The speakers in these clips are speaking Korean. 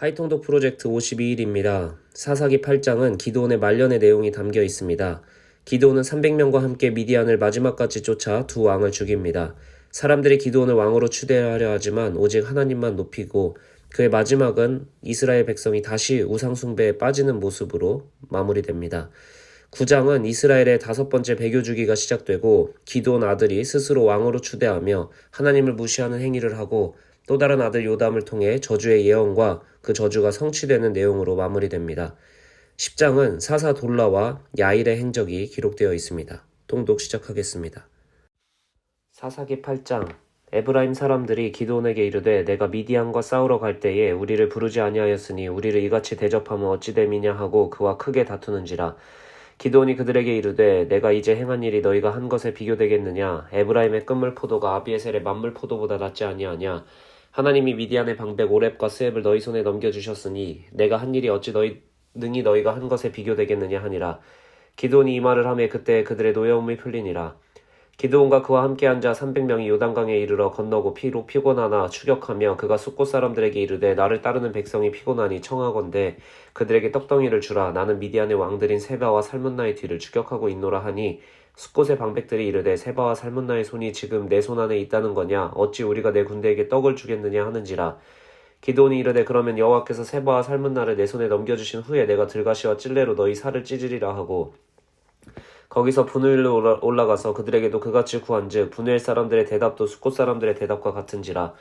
하이통독 프로젝트 52일입니다. 사사기 8장은 기도원의 말년의 내용이 담겨 있습니다. 기도원은 300명과 함께 미디안을 마지막까지 쫓아 두 왕을 죽입니다. 사람들이 기도원을 왕으로 추대하려 하지만 오직 하나님만 높이고 그의 마지막은 이스라엘 백성이 다시 우상숭배에 빠지는 모습으로 마무리됩니다. 9장은 이스라엘의 다섯 번째 배교 주기가 시작되고 기도원 아들이 스스로 왕으로 추대하며 하나님을 무시하는 행위를 하고 또 다른 아들 요담을 통해 저주의 예언과 그 저주가 성취되는 내용으로 마무리됩니다. 10장은 사사 돌라와 야일의 행적이 기록되어 있습니다. 통독 시작하겠습니다. 사사기 8장 에브라임 사람들이 기도원에게 이르되 내가 미디안과 싸우러 갈 때에 우리를 부르지 아니하였으니 우리를 이같이 대접하면 어찌 됨이냐 하고 그와 크게 다투는지라 기도원이 그들에게 이르되 내가 이제 행한 일이 너희가 한 것에 비교되겠느냐 에브라임의 끝물 포도가 아비에셀의 만물 포도보다 낫지 아니하냐 하나님이 미디안의 방백 오렙과 스앱을 너희 손에 넘겨주셨으니 내가 한 일이 어찌 너희 능히 너희가 한 것에 비교되겠느냐 하니라. 기도원이 이 말을 하며 그때 그들의 노여움이 풀리니라. 기드온과 그와 함께 앉아 300명이 요단강에 이르러 건너고 피로 피곤하나 추격하며 그가 숫곳 사람들에게 이르되 나를 따르는 백성이 피곤하니 청하건대 그들에게 떡덩이를 주라. 나는 미디안의 왕들인 세바와 살문나의 뒤를 추격하고 있노라 하니 숫곳의 방백들이 이르되 세바와 살문나의 손이 지금 내 손 안에 있다는 거냐? 어찌 우리가 내 군대에게 떡을 주겠느냐 하는지라. 기도온이 이르되 그러면 여호와께서 세바와 살문나를 내 손에 넘겨주신 후에 내가 들가시와 찔레로 너희 살을 찢으리라 하고 거기서 분우엘로 올라가서 그들에게도 그같이 구한즉 분우엘 사람들의 대답도 숫곳 사람들의 대답과 같은지라.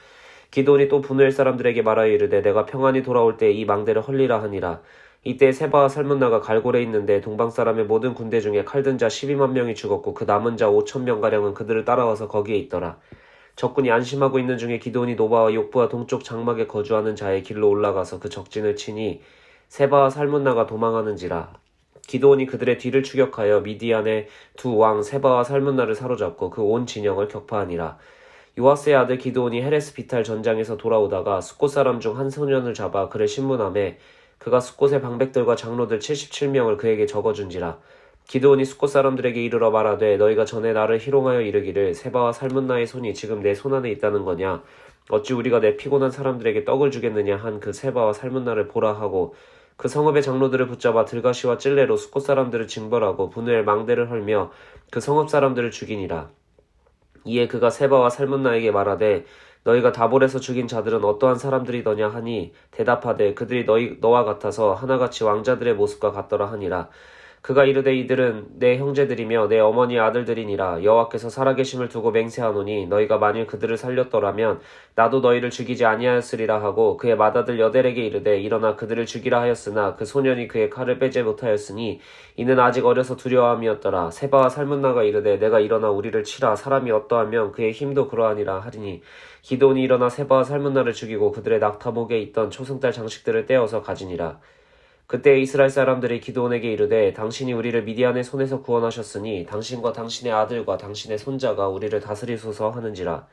기도온이 또 분우엘 사람들에게 말하여 이르되 내가 평안히 돌아올 때 이 망대를 헐리라 하니라 이때 세바와 살문나가 갈골에 있는데 동방 사람의 모든 군대 중에 칼든 자 12만 명이 죽었고 그 남은 자 5천 명 가량은 그들을 따라와서 거기에 있더라 적군이 안심하고 있는 중에 기도온이 노바와 욕부와 동쪽 장막에 거주하는 자의 길로 올라가서 그 적진을 치니 세바와 살문나가 도망하는지라 기도온이 그들의 뒤를 추격하여 미디안의 두 왕 세바와 살문나를 사로잡고 그 온 진영을 격파하니라. 요아스의 아들 기도온이 헤레스 비탈 전장에서 돌아오다가 숫곳 사람 중 한 소년을 잡아 그를 신문함에 그가 숫곳의 방백들과 장로들 77명을 그에게 적어준지라. 기도온이 숫곳 사람들에게 이르러 말하되 너희가 전에 나를 희롱하여 이르기를 세바와 살문나의 손이 지금 내 손 안에 있다는 거냐 어찌 우리가 내 피곤한 사람들에게 떡을 주겠느냐 한 그 세바와 살문나를 보라 하고 그 성읍의 장로들을 붙잡아 들가시와 찔레로 숫곳 사람들을 징벌하고 분우엘 망대를 헐며 그 성읍 사람들을 죽이니라. 이에 그가 세바와 살문나에게 말하되 너희가 다볼에서 죽인 자들은 어떠한 사람들이더냐 하니 대답하되 그들이 너희 너와 같아서 하나같이 왕자들의 모습과 같더라 하니라. 그가 이르되 이들은 내 형제들이며 내 어머니 아들들이니라. 여호와께서 살아계심을 두고 맹세하노니 너희가 만일 그들을 살렸더라면 나도 너희를 죽이지 아니하였으리라 하고 그의 맏아들 여델에게 이르되 일어나 그들을 죽이라 하였으나 그 소년이 그의 칼을 빼지 못하였으니 이는 아직 어려서 두려움이었더라. 세바와 살문나가 이르되 내가 일어나 우리를 치라. 사람이 어떠하면 그의 힘도 그러하니라 하리니 기도온이 일어나 세바와 살문나를 죽이고 그들의 낙타목에 있던 초승달 장식들을 떼어서 가지니라. 그때 이스라엘 사람들이 기도원에게 이르되 당신이 우리를 미디안의 손에서 구원하셨으니 당신과 당신의 아들과 당신의 손자가 우리를 다스리소서 하는지라.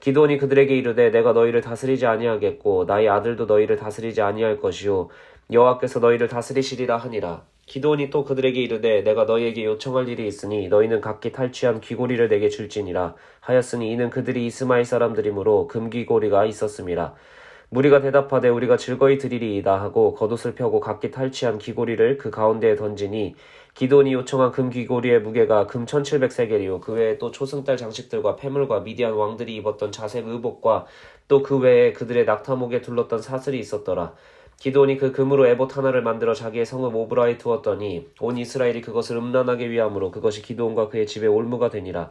기도원이 그들에게 이르되 내가 너희를 다스리지 아니하겠고 나의 아들도 너희를 다스리지 아니할 것이요 여호와께서 너희를 다스리시리라 하니라 기도원이 또 그들에게 이르되 내가 너희에게 요청할 일이 있으니 너희는 각기 탈취한 귀고리를 내게 줄지니라 하였으니 이는 그들이 이스마엘 사람들이므로 금귀고리가 있었음이라. 무리가 대답하되 우리가 즐거이 드리리이다 하고 겉옷을 펴고 각기 탈취한 귀고리를 그 가운데에 던지니 기돈이 요청한 금 귀고리의 무게가 금 1700세겔이요. 그 외에 또 초승달 장식들과 패물과 미디안 왕들이 입었던 자색 의복과 또 그 외에 그들의 낙타목에 둘렀던 사슬이 있었더라 기도온이 그 금으로 에봇 하나를 만들어 자기의 성읍 오브라에 두었더니 온 이스라엘이 그것을 음란하게 위함으로 그것이 기도온과 그의 집에 올무가 되니라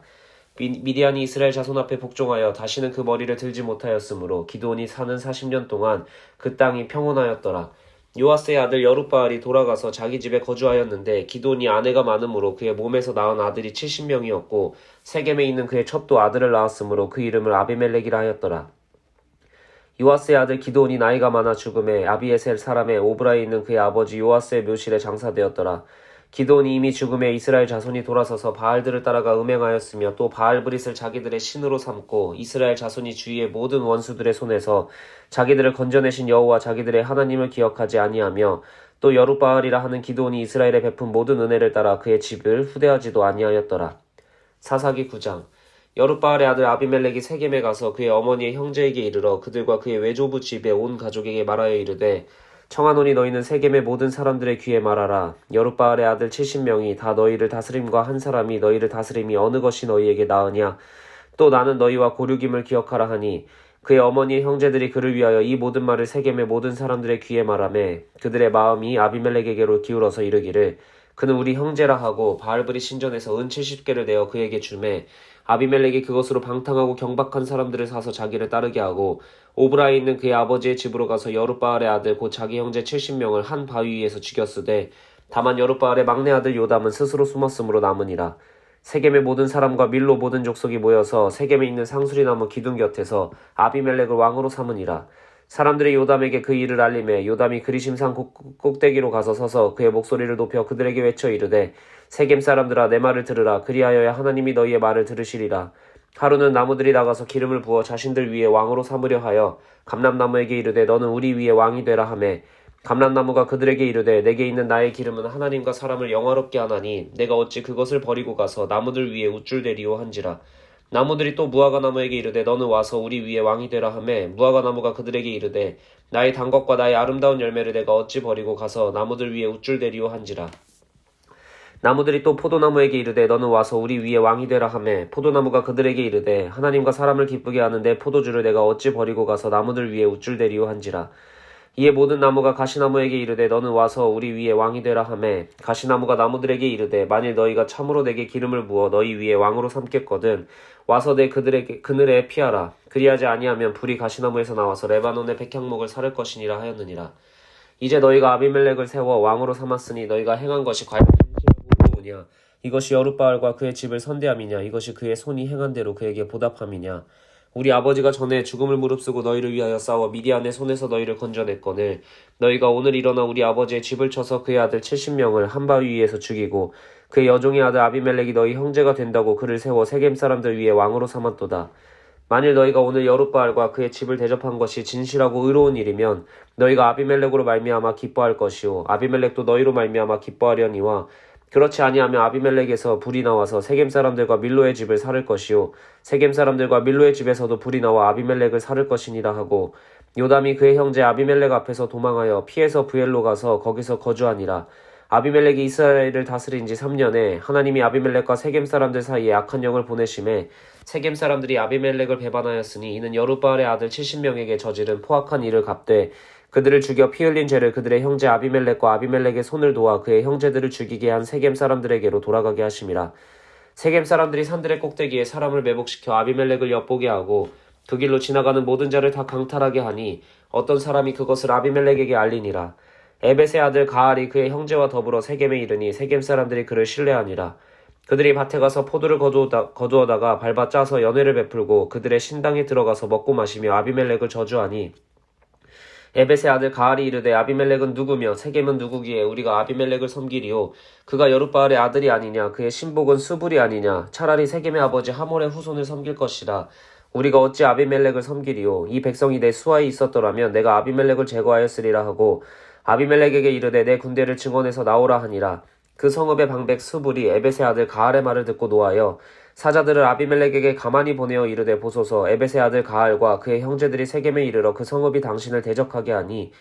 미디안이 이스라엘 자손 앞에 복종하여 다시는 그 머리를 들지 못하였으므로 기도온이 사는 40년 동안 그 땅이 평온하였더라. 요아스의 아들 여룻바알이 돌아가서 자기 집에 거주하였는데 기도온이 아내가 많으므로 그의 몸에서 낳은 아들이 70명이었고 세겜에 있는 그의 첩도 아들을 낳았으므로 그 이름을 아비멜렉이라 하였더라. 요아스의 아들 기도온이 나이가 많아 죽음에 아비에셀 사람의 오브라에 있는 그의 아버지 요아스의 묘실에 장사되었더라. 기도온이 이미 죽음에 이스라엘 자손이 돌아서서 바알들을 따라가 음행하였으며 또 바알브릿을 자기들의 신으로 삼고 이스라엘 자손이 주위의 모든 원수들의 손에서 자기들을 건져내신 여호와 자기들의 하나님을 기억하지 아니하며 또 여룻바알이라 하는 기도온이 이스라엘에 베푼 모든 은혜를 따라 그의 집을 후대하지도 아니하였더라. 사사기 9장 여룻바알의 아들 아비멜렉이 세겜에 가서 그의 어머니의 형제에게 이르러 그들과 그의 외조부 집에 온 가족에게 말하여 이르되 청하노니 너희는 세겜의 모든 사람들의 귀에 말하라. 여룻바알의 아들 70명이 다 너희를 다스림과 한 사람이 너희를 다스림이 어느 것이 너희에게 나으냐? 또 나는 너희와 고륙임을 기억하라 하니 그의 어머니의 형제들이 그를 위하여 이 모든 말을 세겜의 모든 사람들의 귀에 말하매 그들의 마음이 아비멜렉에게로 기울어서 이르기를 그는 우리 형제라 하고 바알브리 신전에서 은 70개를 내어 그에게 주매 아비멜렉이 그것으로 방탕하고 경박한 사람들을 사서 자기를 따르게 하고 오브라에 있는 그의 아버지의 집으로 가서 여룻바알의 아들 곧 자기 형제 70명을 한 바위 위에서 죽였으되 다만 여룻바알의 막내 아들 요담은 스스로 숨었으므로 남으니라. 세겜의 모든 사람과 밀로 모든 족속이 모여서 세겜에 있는 상수리 나무 기둥 곁에서 아비멜렉을 왕으로 삼으니라. 사람들이 요담에게 그 일을 알림해 요담이 그리심산 꼭꼭대기로 가서 서서 그의 목소리를 높여 그들에게 외쳐 이르되 세겜 사람들아 내 말을 들으라. 그리하여야 하나님이 너희의 말을 들으시리라. 하루는 나무들이 나가서 기름을 부어 자신들 위에 왕으로 삼으려 하여 감람나무에게 이르되 너는 우리 위에 왕이 되라 하매. 감람나무가 그들에게 이르되 내게 있는 나의 기름은 하나님과 사람을 영화롭게 하나니 내가 어찌 그것을 버리고 가서 나무들 위에 우쭐대리오 한지라. 나무들이 또 무화과 나무에게 이르되 너는 와서 우리 위에 왕이 되라 하매. 무화과 나무가 그들에게 이르되 나의 단 것과 나의 아름다운 열매를 내가 어찌 버리고 가서 나무들 위에 우쭐대리오 한지라 나무들이 또 포도나무에게 이르되 너는 와서 우리 위에 왕이 되라 하매. 포도나무가 그들에게 이르되 하나님과 사람을 기쁘게 하는 내 포도주를 내가 어찌 버리고 가서 나무들 위에 우쭐대리오 한지라. 이에 모든 나무가 가시나무에게 이르되 너는 와서 우리 위에 왕이 되라 하매. 가시나무가 나무들에게 이르되 만일 너희가 참으로 내게 기름을 부어 너희 위에 왕으로 삼겠거든 와서 내 그들에게 그늘에 피하라. 그리하지 아니하면 불이 가시나무에서 나와서 레바논의 백향목을 사를 것이니라 하였느니라. 이제 너희가 아비멜렉을 세워 왕으로 삼았으니 너희가 행한 것이 과연 의로우냐 이것이 여룻바알과 그의 집을 선대함이냐? 이것이 그의 손이 행한 대로 그에게 보답함이냐? 우리 아버지가 전에 죽음을 무릅쓰고 너희를 위하여 싸워 미디안의 손에서 너희를 건져냈거늘 너희가 오늘 일어나 우리 아버지의 집을 쳐서 그의 아들 70명을 한 바위 위에서 죽이고 그의 여종의 아들 아비멜렉이 너희 형제가 된다고 그를 세워 세겜 사람들 위에 왕으로 삼았도다. 만일 너희가 오늘 여룻바알과 그의 집을 대접한 것이 진실하고 의로운 일이면 너희가 아비멜렉으로 말미암아 기뻐할 것이요 아비멜렉도 너희로 말미암아 기뻐하려니와 그렇지 아니하면 아비멜렉에서 불이 나와서 세겜 사람들과 밀로의 집을 살을 것이요. 세겜 사람들과 밀로의 집에서도 불이 나와 아비멜렉을 살을 것이니라 하고 요담이 그의 형제 아비멜렉 앞에서 도망하여 피해서 부엘로 가서 거기서 거주하니라. 아비멜렉이 이스라엘을 다스린 지 3년에 하나님이 아비멜렉과 세겜 사람들 사이에 악한 영을 보내심에 세겜 사람들이 아비멜렉을 배반하였으니 이는 여룻바알의 아들 70명에게 저지른 포악한 일을 갚되 그들을 죽여 피 흘린 죄를 그들의 형제 아비멜렉과 아비멜렉의 손을 도와 그의 형제들을 죽이게 한 세겜 사람들에게로 돌아가게 하심이라. 세겜 사람들이 산들의 꼭대기에 사람을 매복시켜 아비멜렉을 엿보게 하고 그 길로 지나가는 모든 자를 다 강탈하게 하니 어떤 사람이 그것을 아비멜렉에게 알리니라. 에벳의 아들 가알이 그의 형제와 더불어 세겜에 이르니 세겜 사람들이 그를 신뢰하니라. 그들이 밭에 가서 포도를 거두어다, 거두어다가 밟아 짜서 연회를 베풀고 그들의 신당에 들어가서 먹고 마시며 아비멜렉을 저주하니 에벳의 아들 가알이 이르되 아비멜렉은 누구며 세겜은 누구기에 우리가 아비멜렉을 섬기리요 그가 여룻바알의 아들이 아니냐? 그의 신복은 수불이 아니냐? 차라리 세겜의 아버지 하몰의 후손을 섬길 것이라. 우리가 어찌 아비멜렉을 섬기리요 이 백성이 내 수하에 있었더라면 내가 아비멜렉을 제거하였으리라 하고 아비멜렉에게 이르되 내 군대를 증원해서 나오라 하니라. 그 성읍의 방백 수불이 에벳의 아들 가알의 말을 듣고 노하여 사자들을 아비멜렉에게 가만히 보내어 이르되 보소서 에벳의 아들 가알과 그의 형제들이 세겜에 이르러 그 성읍이 당신을 대적하게 하니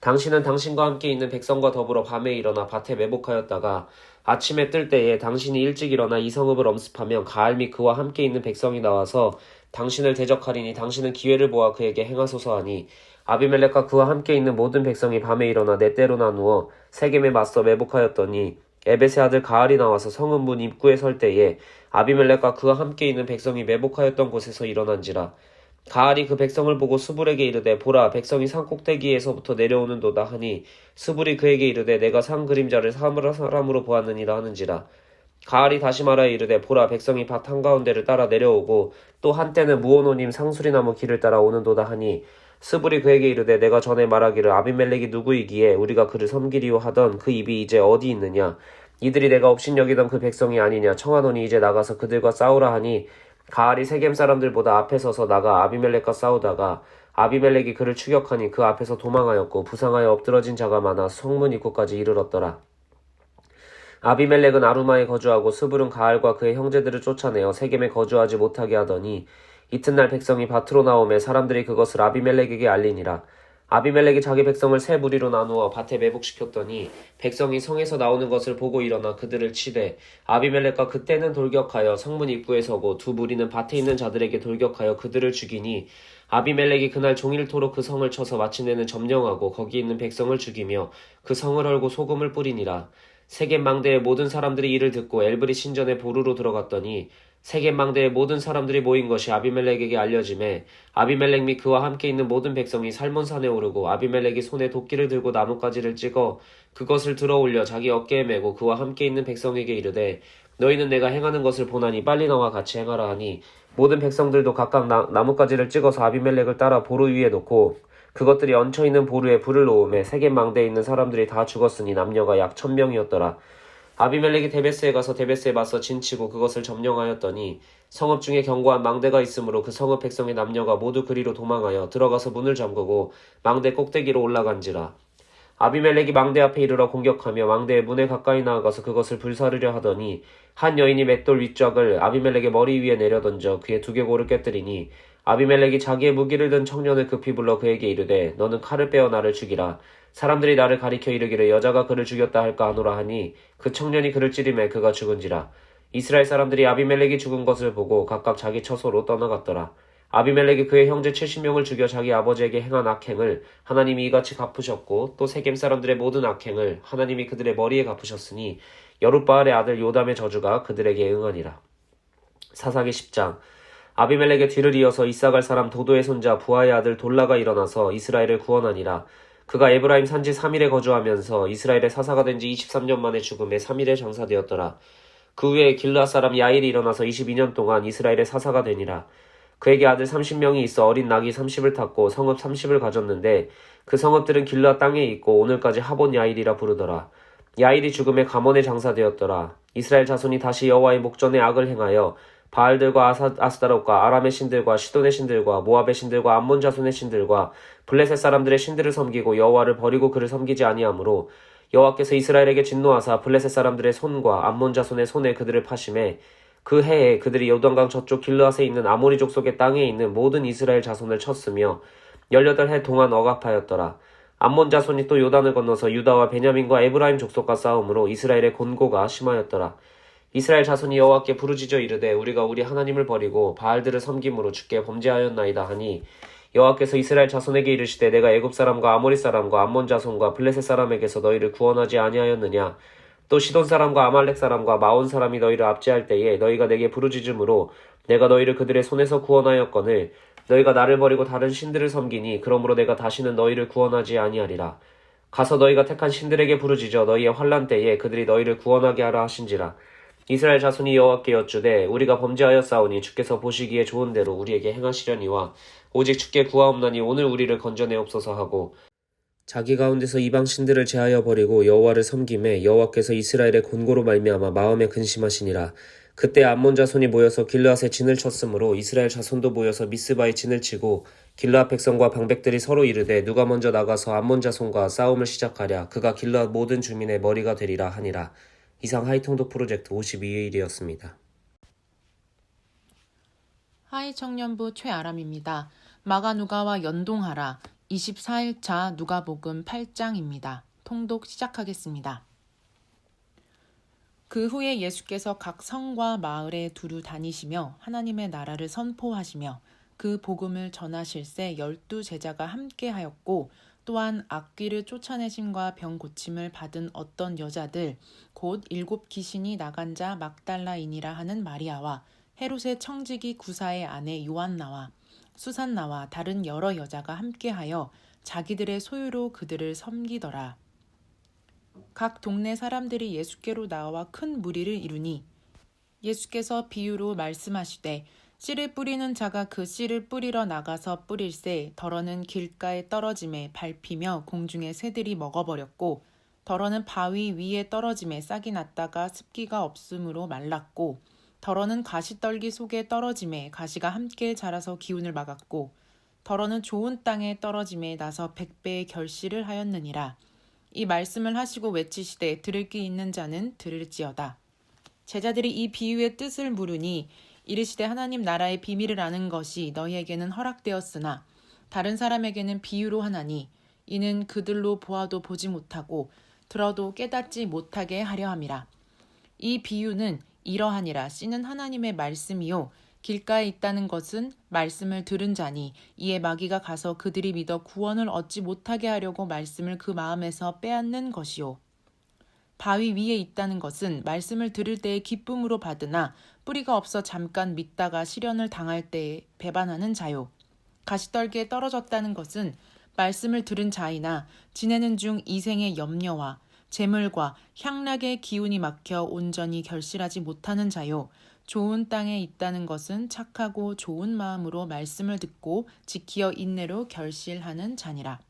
당신은 당신과 함께 있는 백성과 더불어 밤에 일어나 밭에 매복하였다가 아침에 뜰 때에 당신이 일찍 일어나 이 성읍을 엄습하면 가알 및 그와 함께 있는 백성이 나와서 당신을 대적하리니 당신은 기회를 보아 그에게 행하소서 하니 아비멜렉과 그와 함께 있는 모든 백성이 밤에 일어나 네 때로 나누어 세겜에 맞서 매복하였더니 에벳의 아들 가알이 나와서 성읍 문 입구에 설 때에 아비멜렉과 그와 함께 있는 백성이 매복하였던 곳에서 일어난지라. 가알이 그 백성을 보고 수불에게 이르되 보라 백성이 산 꼭대기에서부터 내려오는도다 하니 수불이 그에게 이르되 내가 산 그림자를 사람으로 보았느니라 하는지라. 가알이 다시 말하여 이르되 보라 백성이 밭 한가운데를 따라 내려오고 또 한때는 무오노님 상수리나무 길을 따라 오는도다 하니 스불이 그에게 이르되 내가 전에 말하기를 아비멜렉이 누구이기에 우리가 그를 섬기리오 하던 그 입이 이제 어디 있느냐? 이들이 내가 업신여기던 그 백성이 아니냐? 청하노니 이제 나가서 그들과 싸우라 하니 가알이 세겜 사람들보다 앞에 서서 나가 아비멜렉과 싸우다가 아비멜렉이 그를 추격하니 그 앞에서 도망하였고 부상하여 엎드러진 자가 많아 성문 입구까지 이르렀더라. 아비멜렉은 아루마에 거주하고 스불은 가알과 그의 형제들을 쫓아내어 세겜에 거주하지 못하게 하더니 이튿날 백성이 밭으로 나오매 사람들이 그것을 아비멜렉에게 알리니라. 아비멜렉이 자기 백성을 세 무리로 나누어 밭에 매복시켰더니 백성이 성에서 나오는 것을 보고 일어나 그들을 치되 아비멜렉과 그때는 돌격하여 성문 입구에 서고 두 무리는 밭에 있는 자들에게 돌격하여 그들을 죽이니 아비멜렉이 그날 종일토록 그 성을 쳐서 마침내는 점령하고 거기 있는 백성을 죽이며 그 성을 헐고 소금을 뿌리니라 세겜 망대의 모든 사람들이 이를 듣고 엘브리 신전에 보루로 들어갔더니 세겜 망대의 모든 사람들이 모인 것이 아비멜렉에게 알려짐에 아비멜렉 및 그와 함께 있는 모든 백성이 살몬 산에 오르고 아비멜렉이 손에 도끼를 들고 나뭇가지를 찍어 그것을 들어 올려 자기 어깨에 메고 그와 함께 있는 백성에게 이르되 너희는 내가 행하는 것을 보나니 빨리 나와 같이 행하라 하니 모든 백성들도 각각 나, 나뭇가지를 찍어서 아비멜렉을 따라 보루 위에 놓고 그것들이 얹혀 있는 보루에 불을 놓음에 세겜 망대에 있는 사람들이 다 죽었으니 남녀가 약 천명이었더라. 아비멜렉이 데베스에 가서 데베스에 맞서 진치고 그것을 점령하였더니 성읍 중에 견고한 망대가 있으므로 그 성읍 백성의 남녀가 모두 그리로 도망하여 들어가서 문을 잠그고 망대 꼭대기로 올라간지라. 아비멜렉이 망대 앞에 이르러 공격하며 망대의 문에 가까이 나아가서 그것을 불사르려 하더니 한 여인이 맷돌 윗짝을 아비멜렉의 머리 위에 내려던져 그의 두개골을 깨뜨리니 아비멜렉이 자기의 무기를 든 청년을 급히 불러 그에게 이르되 너는 칼을 빼어 나를 죽이라. 사람들이 나를 가리켜 이르기를 여자가 그를 죽였다 할까 하노라 하니 그 청년이 그를 찌림해 그가 죽은지라. 이스라엘 사람들이 아비멜렉이 죽은 것을 보고 각각 자기 처소로 떠나갔더라. 아비멜렉이 그의 형제 70명을 죽여 자기 아버지에게 행한 악행을 하나님이 이같이 갚으셨고 또 세겜 사람들의 모든 악행을 하나님이 그들의 머리에 갚으셨으니 여룻바알의 아들 요담의 저주가 그들에게 응하니라. 사사기 10장 아비멜렉의 뒤를 이어서 이사갈 사람 도도의 손자 부하의 아들 돌라가 일어나서 이스라엘을 구원하니라. 그가 에브라임 산지 3일에 거주하면서 이스라엘의 사사가 된 지 23년 만에 죽음에 3일에 장사되었더라. 그 후에 길르앗 사람 야일이 일어나서 22년 동안 이스라엘의 사사가 되니라. 그에게 아들 30명이 있어 어린 낙이 30을 탔고 성읍 30을 가졌는데 그 성읍들은 길르앗 땅에 있고 오늘까지 하본 야일이라 부르더라. 야일이 죽음에 가몬에 장사되었더라. 이스라엘 자손이 다시 여호와의 목전에 악을 행하여 바알들과 아사, 아스다롯과 아람의 신들과 시돈의 신들과 모압의 신들과 암몬 자손의 신들과 블레셋 사람들의 신들을 섬기고 여호와를 버리고 그를 섬기지 아니하므로 여호와께서 이스라엘에게 진노하사 블레셋 사람들의 손과 암몬 자손의 손에 그들을 파심해 그 해에 그들이 요단강 저쪽 길르앗에 있는 아모리 족속의 땅에 있는 모든 이스라엘 자손을 쳤으며 18해 동안 억압하였더라. 암몬 자손이 또 요단을 건너서 유다와 베냐민과 에브라임 족속과 싸움으로 이스라엘의 곤고가 심하였더라. 이스라엘 자손이 여호와께 부르짖어 이르되 우리가 우리 하나님을 버리고 바알들을 섬김으로 주께 범죄하였나이다 하니 여호와께서 이스라엘 자손에게 이르시되 내가 애굽 사람과 아모리 사람과 암몬 자손과 블레셋 사람에게서 너희를 구원하지 아니하였느냐? 또 시돈 사람과 아말렉 사람과 마온 사람이 너희를 압제할 때에 너희가 내게 부르짖음으로 내가 너희를 그들의 손에서 구원하였거늘 너희가 나를 버리고 다른 신들을 섬기니 그러므로 내가 다시는 너희를 구원하지 아니하리라. 가서 너희가 택한 신들에게 부르짖어 너희의 환란 때에 그들이 너희를 구원하게 하라 하신지라 이스라엘 자손이 여호와께 여쭈되 우리가 범죄하였사오니 주께서 보시기에 좋은 대로 우리에게 행하시려니와 오직 주께 구하옵나니 오늘 우리를 건져내옵소서 하고 자기 가운데서 이방 신들을 제하여 버리고 여호와를 섬김에 여호와께서 이스라엘의 곤고로 말미암아 마음에 근심하시니라. 그때 암몬 자손이 모여서 길르앗에 진을 쳤으므로 이스라엘 자손도 모여서 미스바에 진을 치고 길르앗 백성과 방백들이 서로 이르되 누가 먼저 나가서 암몬 자손과 싸움을 시작하랴. 그가 길르앗 모든 주민의 머리가 되리라 하니라 이상 하이통독 프로젝트 52일이었습니다. 하이 청년부 최아람입니다. 마가 누가와 연동하라 24일차 누가복음 8장입니다. 통독 시작하겠습니다. 그 후에 예수께서 각 성과 마을에 두루 다니시며 하나님의 나라를 선포하시며 그 복음을 전하실 새 열두 제자가 함께 하였고 또한 악귀를 쫓아내심과 병 고침을 받은 어떤 여자들 곧 일곱 귀신이 나간 자 막달라인이라 하는 마리아와 헤롯의 청지기 구사의 아내 요한나와 수산나와 다른 여러 여자가 함께하여 자기들의 소유로 그들을 섬기더라. 각 동네 사람들이 예수께로 나와 큰 무리를 이루니 예수께서 비유로 말씀하시되 씨를 뿌리는 자가 그 씨를 뿌리러 나가서 뿌릴새 덜어는 길가에 떨어짐에 밟히며 공중의 새들이 먹어버렸고 덜어는 바위 위에 떨어짐에 싹이 났다가 습기가 없으므로 말랐고 덜어는 가시떨기 속에 떨어짐에 가시가 함께 자라서 기운을 막았고 덜어는 좋은 땅에 떨어짐에 나서 백배의 결실을 하였느니라 이 말씀을 하시고 외치시되 들을 귀 있는 자는 들을지어다. 제자들이 이 비유의 뜻을 물으니 이르시되 하나님 나라의 비밀을 아는 것이 너희에게는 허락되었으나 다른 사람에게는 비유로 하나니 이는 그들로 보아도 보지 못하고 들어도 깨닫지 못하게 하려 함이라. 이 비유는 이러하니라. 씨는 하나님의 말씀이요. 길가에 있다는 것은 말씀을 들은 자니 이에 마귀가 가서 그들이 믿어 구원을 얻지 못하게 하려고 말씀을 그 마음에서 빼앗는 것이요 바위 위에 있다는 것은 말씀을 들을 때에 기쁨으로 받으나 뿌리가 없어 잠깐 믿다가 시련을 당할 때에 배반하는 자요 가시떨기에 떨어졌다는 것은 말씀을 들은 자이나 지내는 중 이생의 염려와 재물과 향락의 기운이 막혀 온전히 결실하지 못하는 자요 좋은 땅에 있다는 것은 착하고 좋은 마음으로 말씀을 듣고 지키어 인내로 결실하는 자니라.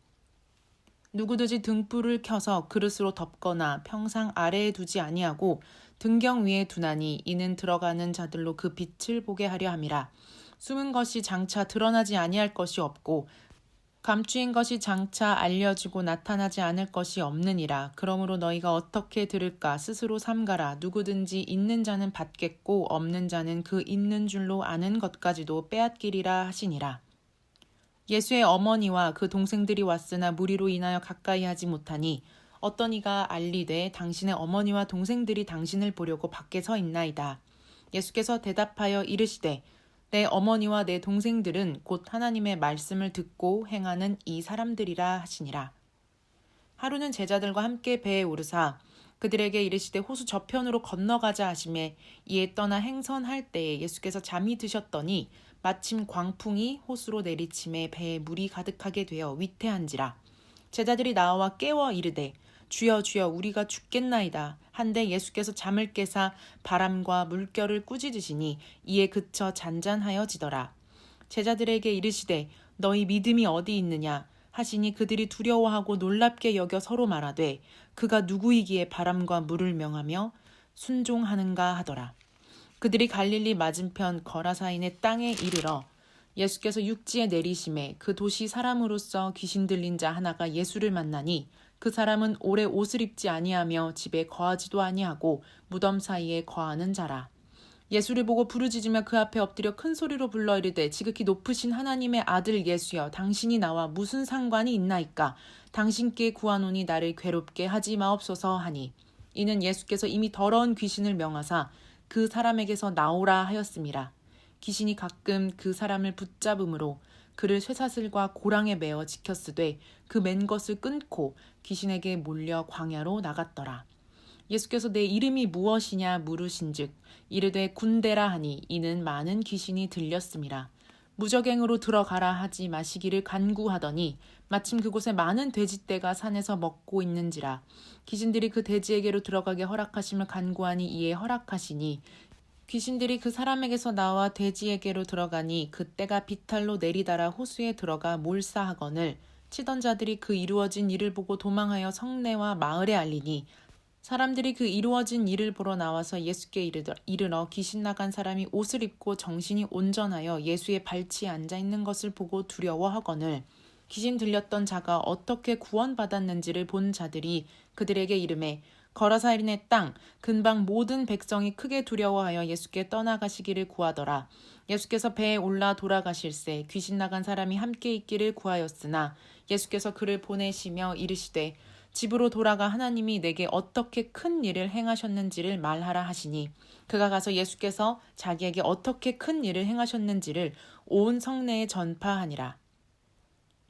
누구든지 등불을 켜서 그릇으로 덮거나 평상 아래에 두지 아니하고 등경 위에 두나니 이는 들어가는 자들로 그 빛을 보게 하려 함이라. 숨은 것이 장차 드러나지 아니할 것이 없고 감추인 것이 장차 알려지고 나타나지 않을 것이 없느니라. 그러므로 너희가 어떻게 들을까 스스로 삼가라. 누구든지 있는 자는 받겠고 없는 자는 그 있는 줄로 아는 것까지도 빼앗기리라 하시니라. 예수의 어머니와 그 동생들이 왔으나 무리로 인하여 가까이 하지 못하니 어떤 이가 알리되 당신의 어머니와 동생들이 당신을 보려고 밖에 서 있나이다. 예수께서 대답하여 이르시되 내 어머니와 내 동생들은 곧 하나님의 말씀을 듣고 행하는 이 사람들이라 하시니라. 하루는 제자들과 함께 배에 오르사 그들에게 이르시되 호수 저편으로 건너가자 하심에 이에 떠나 행선할 때에 예수께서 잠이 드셨더니 마침 광풍이 호수로 내리침에 배에 물이 가득하게 되어 위태한지라 제자들이 나와 깨워 이르되 주여 주여 우리가 죽겠나이다. 한데 예수께서 잠을 깨사 바람과 물결을 꾸짖으시니 이에 그쳐 잔잔하여지더라. 제자들에게 이르시되 너희 믿음이 어디 있느냐? 하시니 그들이 두려워하고 놀랍게 여겨 서로 말하되 그가 누구이기에 바람과 물을 명하며 순종하는가 하더라 그들이 갈릴리 맞은편 거라사인의 땅에 이르러 예수께서 육지에 내리심에 그 도시 사람으로서 귀신 들린 자 하나가 예수를 만나니 그 사람은 오래 옷을 입지 아니하며 집에 거하지도 아니하고 무덤 사이에 거하는 자라. 예수를 보고 부르짖으며 그 앞에 엎드려 큰 소리로 불러 이르되 지극히 높으신 하나님의 아들 예수여 당신이 나와 무슨 상관이 있나이까 당신께 구하노니 나를 괴롭게 하지 마옵소서 하니 이는 예수께서 이미 더러운 귀신을 명하사 그 사람에게서 나오라 하였습니다. 귀신이 가끔 그 사람을 붙잡음으로 그를 쇠사슬과 고랑에 매어 지켰으되 그 맨 것을 끊고 귀신에게 몰려 광야로 나갔더라. 예수께서 내 이름이 무엇이냐 물으신즉 이르되 군대라 하니 이는 많은 귀신이 들렸습니다. 무적행으로 들어가라 하지 마시기를 간구하더니 마침 그곳에 많은 돼지떼가 산에서 먹고 있는지라 귀신들이 그 돼지에게로 들어가게 허락하심을 간구하니 이에 허락하시니 귀신들이 그 사람에게서 나와 돼지에게로 들어가니 그때가 비탈로 내리다라 호수에 들어가 몰사하거늘 치던 자들이 그 이루어진 일을 보고 도망하여 성내와 마을에 알리니 사람들이 그 이루어진 일을 보러 나와서 예수께 이르러 귀신 나간 사람이 옷을 입고 정신이 온전하여 예수의 발치에 앉아 있는 것을 보고 두려워하거늘 귀신 들렸던 자가 어떻게 구원받았는지를 본 자들이 그들에게 이름해 거라사인의 땅 근방 모든 백성이 크게 두려워하여 예수께 떠나가시기를 구하더라. 예수께서 배에 올라 돌아가실새 귀신 나간 사람이 함께 있기를 구하였으나 예수께서 그를 보내시며 이르시되 집으로 돌아가 하나님이 내게 어떻게 큰 일을 행하셨는지를 말하라 하시니 그가 가서 예수께서 자기에게 어떻게 큰 일을 행하셨는지를 온 성내에 전파하니라.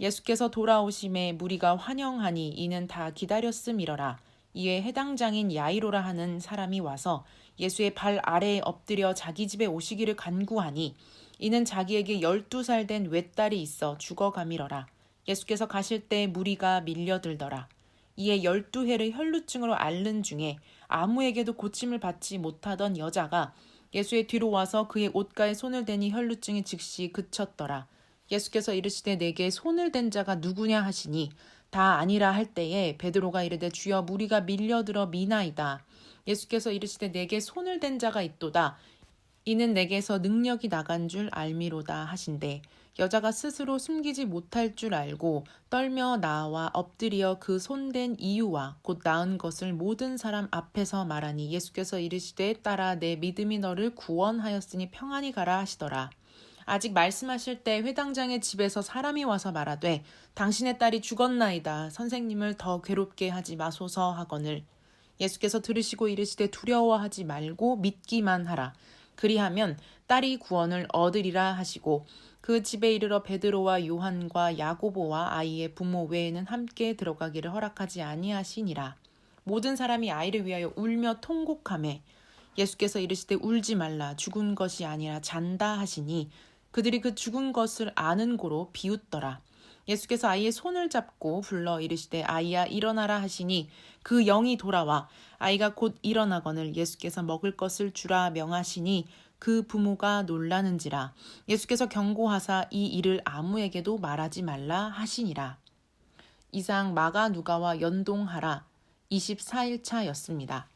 예수께서 돌아오심에 무리가 환영하니 이는 다 기다렸음이러라. 이에 해당 장인 야이로라 하는 사람이 와서 예수의 발 아래에 엎드려 자기 집에 오시기를 간구하니 이는 자기에게 열두 살 된 외딸이 있어 죽어가미러라. 예수께서 가실 때 무리가 밀려들더라. 이에 열두 해를 혈루증으로 앓는 중에 아무에게도 고침을 받지 못하던 여자가 예수의 뒤로 와서 그의 옷가에 손을 대니 혈루증이 즉시 그쳤더라. 예수께서 이르시되 내게 손을 댄 자가 누구냐 하시니 다 아니라 할 때에 베드로가 이르되 주여 무리가 밀려들어 미나이다. 예수께서 이르시되 내게 손을 댄 자가 있도다. 이는 내게서 능력이 나간 줄 알미로다 하신대 여자가 스스로 숨기지 못할 줄 알고 떨며 나와 엎드려 그 손댄 이유와 곧 나은 것을 모든 사람 앞에서 말하니 예수께서 이르시되 따라 내 믿음이 너를 구원하였으니 평안히 가라 하시더라. 아직 말씀하실 때 회당장의 집에서 사람이 와서 말하되 당신의 딸이 죽었나이다. 선생님을 더 괴롭게 하지 마소서 하거늘 예수께서 들으시고 이르시되 두려워하지 말고 믿기만 하라. 그리하면 딸이 구원을 얻으리라 하시고 그 집에 이르러 베드로와 요한과 야고보와 아이의 부모 외에는 함께 들어가기를 허락하지 아니하시니라. 모든 사람이 아이를 위하여 울며 통곡하매 예수께서 이르시되 울지 말라 죽은 것이 아니라 잔다 하시니 그들이 그 죽은 것을 아는 고로 비웃더라. 예수께서 아이의 손을 잡고 불러 이르시되 아이야 일어나라 하시니 그 영이 돌아와 아이가 곧 일어나거늘 예수께서 먹을 것을 주라 명하시니 그 부모가 놀라는지라 예수께서 경고하사 이 일을 아무에게도 말하지 말라 하시니라. 이상 마가 누가와 연동하라 24일차였습니다.